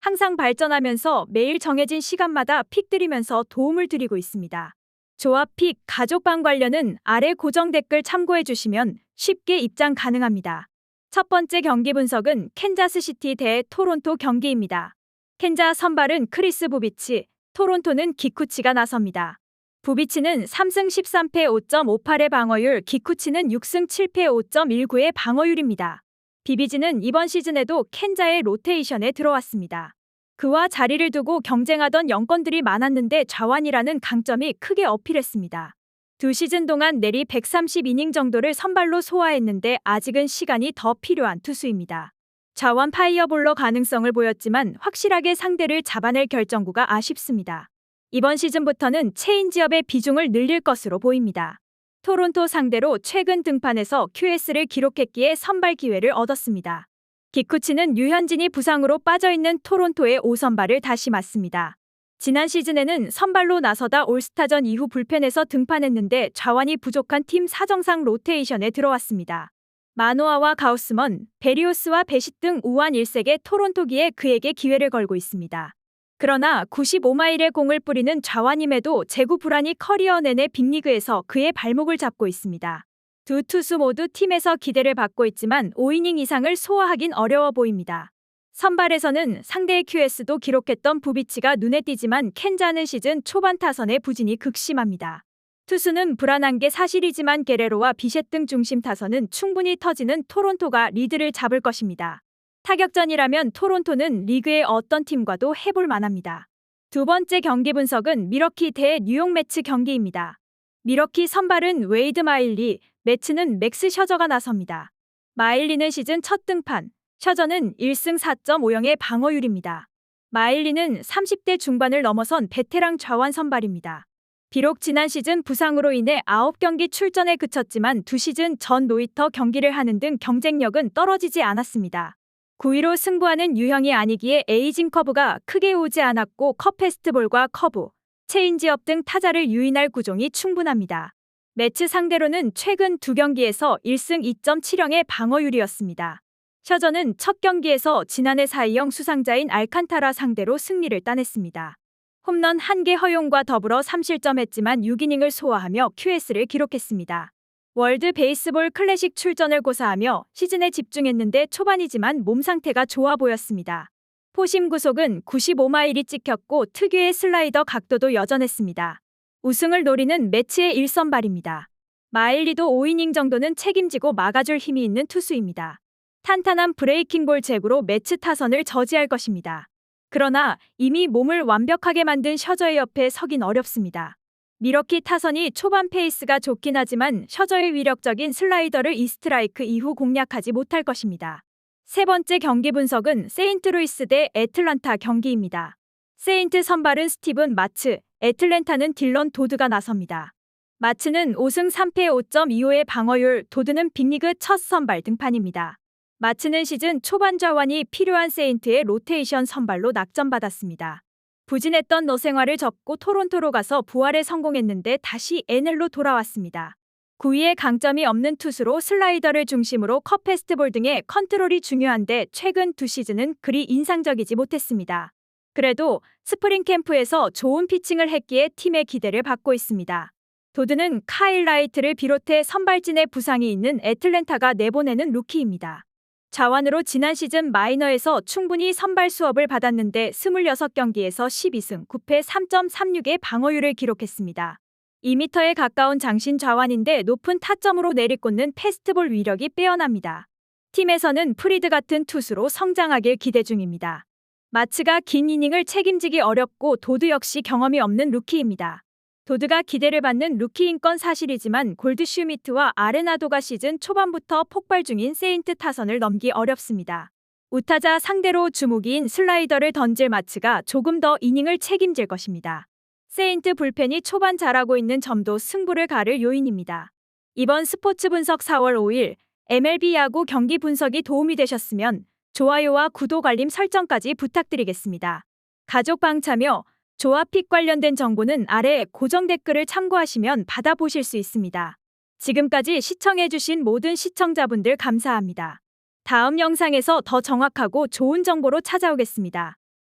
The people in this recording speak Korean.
항상 발전하면서 매일 정해진 시간마다 픽 드리면서 도움을 드리고 있습니다. 조합 픽 가족방 관련은 아래 고정 댓글 참고해 주시면 쉽게 입장 가능합니다. 첫 번째 경기 분석은 캔자스시티 대 토론토 경기입니다. 캔자 선발은 크리스 부비치, 토론토는 기쿠치가 나섭니다. 부비치는 3승 13패 5.58의 방어율, 기쿠치는 6승 7패 5.19의 방어율입니다. 비비지는 이번 시즌에도 켄자의 로테이션에 들어왔습니다. 그와 자리를 두고 경쟁하던 영건들이 많았는데 좌완이라는 강점이 크게 어필했습니다. 두 시즌 동안 내리 130이닝 정도를 선발로 소화했는데 아직은 시간이 더 필요한 투수입니다. 좌완 파이어볼러 가능성을 보였지만 확실하게 상대를 잡아낼 결정구가 아쉽습니다. 이번 시즌부터는 체인지업의 비중을 늘릴 것으로 보입니다. 토론토 상대로 최근 등판에서 QS를 기록했기에 선발 기회를 얻었습니다. 기쿠치는 유현진이 부상으로 빠져있는 토론토의 5선발을 다시 맞습니다. 지난 시즌에는 선발로 나서다 올스타전 이후 불펜에서 등판했는데 좌완이 부족한 팀 사정상 로테이션에 들어왔습니다. 마노아와 가우스먼, 베리오스와 베싯 등 우한 일색의 토론토기에 그에게 기회를 걸고 있습니다. 그러나 95마일의 공을 뿌리는 좌완임에도 제구 불안이 커리어 내내 빅리그에서 그의 발목을 잡고 있습니다. 두 투수 모두 팀에서 기대를 받고 있지만 5이닝 이상을 소화하긴 어려워 보입니다. 선발에서는 상대의 QS도 기록했던 부비치가 눈에 띄지만 켄자는 시즌 초반 타선의 부진이 극심합니다. 투수는 불안한 게 사실이지만 게레로와 비셋 등 중심 타선은 충분히 터지는 토론토가 리드를 잡을 것입니다. 타격전이라면 토론토는 리그의 어떤 팀과도 해볼 만합니다. 두 번째 경기 분석은 미러키 대 뉴욕 매츠 경기입니다. 미러키 선발은 웨이드 마일리, 매츠는 맥스 셔저가 나섭니다. 마일리는 시즌 첫 등판, 셔저는 1승 4.50의 방어율입니다. 마일리는 30대 중반을 넘어선 베테랑 좌완 선발입니다. 비록 지난 시즌 부상으로 인해 9경기 출전에 그쳤지만 두 시즌 전 노이터 경기를 하는 등 경쟁력은 떨어지지 않았습니다. 9위로 승부하는 유형이 아니기에 에이징 커브가 크게 오지 않았고 컵 페스트볼과 커브, 체인지업 등 타자를 유인할 구종이 충분합니다. 매치 상대로는 최근 두 경기에서 1승 2.70의 방어율이었습니다. 셔저는 첫 경기에서 지난해 4위형 수상자인 알칸타라 상대로 승리를 따냈습니다. 홈런 1개 허용과 더불어 3실점했지만 6이닝을 소화하며 QS를 기록했습니다. 월드 베이스볼 클래식 출전을 고사하며 시즌에 집중했는데 초반이지만 몸 상태가 좋아 보였습니다. 포심 구속은 95마일이 찍혔고 특유의 슬라이더 각도도 여전했습니다. 우승을 노리는 매치의 1선발입니다. 마일리도 5이닝 정도는 책임지고 막아줄 힘이 있는 투수입니다. 탄탄한 브레이킹볼 제구로 매치 타선을 저지할 것입니다. 그러나 이미 몸을 완벽하게 만든 셔저의 옆에 서긴 어렵습니다. 미러키 타선이 초반 페이스가 좋긴 하지만 셔저의 위력적인 슬라이더를 이스트라이크 이후 공략하지 못할 것입니다. 세 번째 경기 분석은 세인트루이스 대 애틀란타 경기입니다. 세인트 선발은 스티븐 마츠, 애틀랜타는 딜런 도드가 나섭니다. 마츠는 5승 3패 5.25의 방어율, 도드는 빅리그 첫 선발 등판입니다. 마츠는 시즌 초반 좌완이 필요한 세인트의 로테이션 선발로 낙점받았습니다. 부진했던 너 생활을 접고 토론토로 가서 부활에 성공했는데 다시 NL로 돌아왔습니다. 9위의 강점이 없는 투수로 슬라이더를 중심으로 컵 페스트볼 등의 컨트롤이 중요한데 최근 두 시즌은 그리 인상적이지 못했습니다. 그래도 스프링 캠프에서 좋은 피칭을 했기에 팀의 기대를 받고 있습니다. 도드는 카일 라이트를 비롯해 선발진의 부상이 있는 애틀랜타가 내보내는 루키입니다. 자완으로 지난 시즌 마이너에서 충분히 선발 수업을 받았는데 26경기에서 12승 9패 3.36의 방어율을 기록했습니다. 2m에 가까운 장신 좌완인데 높은 타점으로 내리꽂는 패스트볼 위력이 빼어납니다. 팀에서는 프리드 같은 투수로 성장하길 기대 중입니다. 마츠가 긴 이닝을 책임지기 어렵고 도드 역시 경험이 없는 루키입니다. 도드가 기대를 받는 루키인 건 사실이지만 골드슈미트와 아레나도가 시즌 초반부터 폭발 중인 세인트 타선을 넘기 어렵습니다. 우타자 상대로 주무기인 슬라이더를 던질 마츠가 조금 더 이닝을 책임질 것입니다. 세인트 불펜이 초반 잘하고 있는 점도 승부를 가를 요인입니다. 이번 스포츠 분석 4월 5일 MLB 야구 경기 분석이 도움이 되셨으면 좋아요와 구독 알림 설정까지 부탁드리겠습니다. 가족 방 참여, 조합픽 관련된 정보는 아래 고정 댓글을 참고하시면 받아보실 수 있습니다. 지금까지 시청해주신 모든 시청자분들 감사합니다. 다음 영상에서 더 정확하고 좋은 정보로 찾아오겠습니다.